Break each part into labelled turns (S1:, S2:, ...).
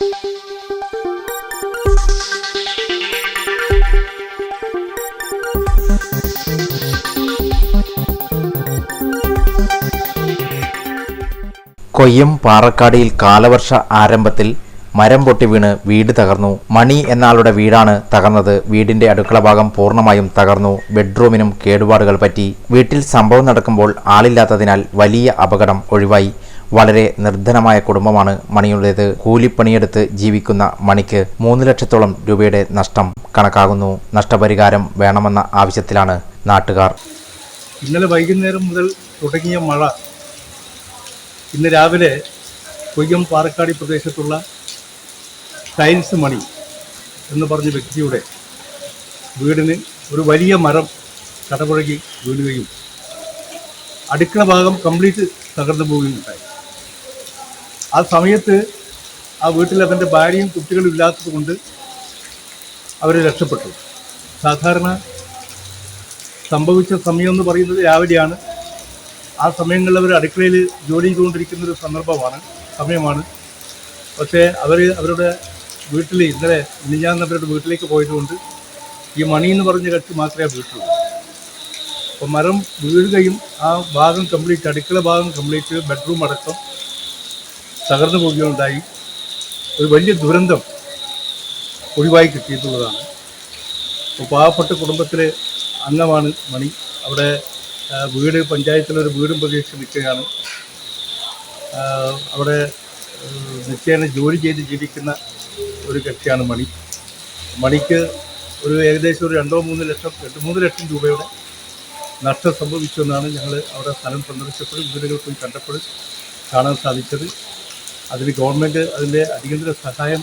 S1: കൊയ്യം പാറക്കാടിയിൽ കാലവർഷ ആരംഭത്തിൽ മരം പൊട്ടി വീണ് വീട് തകർന്നു. മണി എന്നാളുടെ വീടാണ് തകർന്നത്. വീടിന്റെ അടുക്കള ഭാഗം പൂർണമായും തകർന്നു. ബെഡ്റൂമിനും കേടുപാടുകൾ പറ്റി. വീട്ടിൽ സംഭവം നടക്കുമ്പോൾ ആളില്ലാത്തതിനാൽ വലിയ അപകടം ഒഴിവായി. വളരെ നിർധനമായ കുടുംബമാണ് മണിയുടേത്. കൂലിപ്പണിയെടുത്ത് ജീവിക്കുന്ന മണിക്ക് മൂന്ന് ലക്ഷത്തോളം രൂപയുടെ നഷ്ടം കണക്കാകുന്നു. നഷ്ടപരിഹാരം വേണമെന്ന ആവശ്യത്തിലാണ് നാട്ടുകാർ.
S2: ഇന്നലെ വൈകുന്നേരം മുതൽ തുടങ്ങിയ മഴ ഇന്ന് രാവിലെ കൊയ്യം പാറക്കാടി പ്രദേശത്തുള്ള ടൈൽസ് മണി എന്ന് പറഞ്ഞ വ്യക്തിയുടെ വീടിന് ഒരു വലിയ മരം കടപുഴകി വീഴുകയും അടുക്കള ഭാഗം കംപ്ലീറ്റ് തകർന്നു പോവുകയും ഉണ്ടായി. ആ സമയത്ത് ആ വീട്ടിൽ അവന്റെ ഭാര്യയും കുട്ടികളും ഇല്ലാത്തത് കൊണ്ട് അവർ രക്ഷപ്പെട്ടു. സാധാരണ സംഭവിച്ച സമയം എന്ന് പറയുന്നത് രാവിലെയാണ്. ആ സമയങ്ങളിൽ അവർ അടുക്കളയിൽ ജോലി ചെയ്തുകൊണ്ടിരിക്കുന്ന ഒരു സന്ദർഭമാണ് സമയമാണ്. പക്ഷേ അവർ അവരുടെ വീട്ടിൽ ഇന്നലെ ഞാൻ അവരുടെ വീട്ടിലേക്ക് പോയതുകൊണ്ട് ഈ മണി എന്ന് പറഞ്ഞ കക്ഷി മാത്രമേ വീട്ടിലുള്ളൂ. അപ്പോൾ മരം വീഴുകയും ആ ഭാഗം കംപ്ലീറ്റ് അടുക്കള ഭാഗം കംപ്ലീറ്റ് ബെഡ്റൂം അടക്കം തകർന്നു പോവുകയുണ്ടായി ഒരു വലിയ ദുരന്തം ഒഴിവായി കിട്ടിയിട്ടുള്ളതാണ്. പാവപ്പെട്ട കുടുംബത്തിലെ അംഗമാണ് മണി. അവിടെ വീട് പഞ്ചായത്തിലൊരു വീടും പ്രതീക്ഷിച്ച് നിൽക്കുകയാണ്. അവിടെ നിത്യേന ജോലി ചെയ്ത് ജീവിക്കുന്ന ഒരു കക്ഷിയാണ് മണി. മണിക്ക് ഒരു ഏകദേശം ഒരു രണ്ടോ മൂന്ന് ലക്ഷം രണ്ട് മൂന്ന് ലക്ഷം രൂപയുടെ നഷ്ടം സംഭവിച്ചു എന്നാണ് ഞങ്ങൾ അവിടെ സ്ഥലം സന്ദർശിച്ചപ്പോഴും വീടുകൾ പോയി കണ്ടപ്പോഴും കാണാൻ സാധിച്ചത്. അതിന് ഗവൺമെന്റ് അതിന്റെ അടിയന്തര സഹായം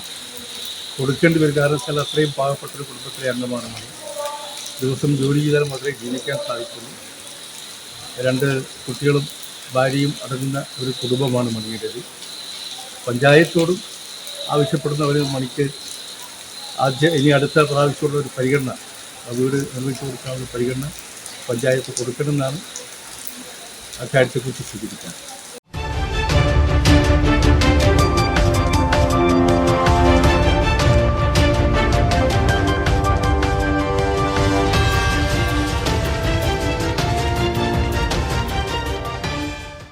S2: കൊടുക്കേണ്ടി വരും. കാരണം വെച്ചാൽ അത്രയും പാവപ്പെട്ടൊരു കുടുംബത്തിലെ അംഗമാണ് മണി ദിവസം ജോലി ചെയ്താൽ മാത്രമേ ജീവിക്കാൻ സാധിക്കുന്നു രണ്ട് കുട്ടികളും ഭാര്യയും അടങ്ങുന്ന ഒരു കുടുംബമാണ് മണിയുടേത്. പഞ്ചായത്തോടും ആവശ്യപ്പെടുന്ന ഒരു മണിക്ക് ആദ്യ ഇനി അടുത്ത പ്രാവശ്യമുള്ള ഒരു പരിഗണന വീട് നിർമ്മിച്ചു കൊടുക്കാനുള്ള പരിഗണന പഞ്ചായത്ത് കൊടുക്കണമെന്നാണ് അക്കാര്യത്തെക്കുറിച്ച് സൂചിപ്പിക്കുന്നത്.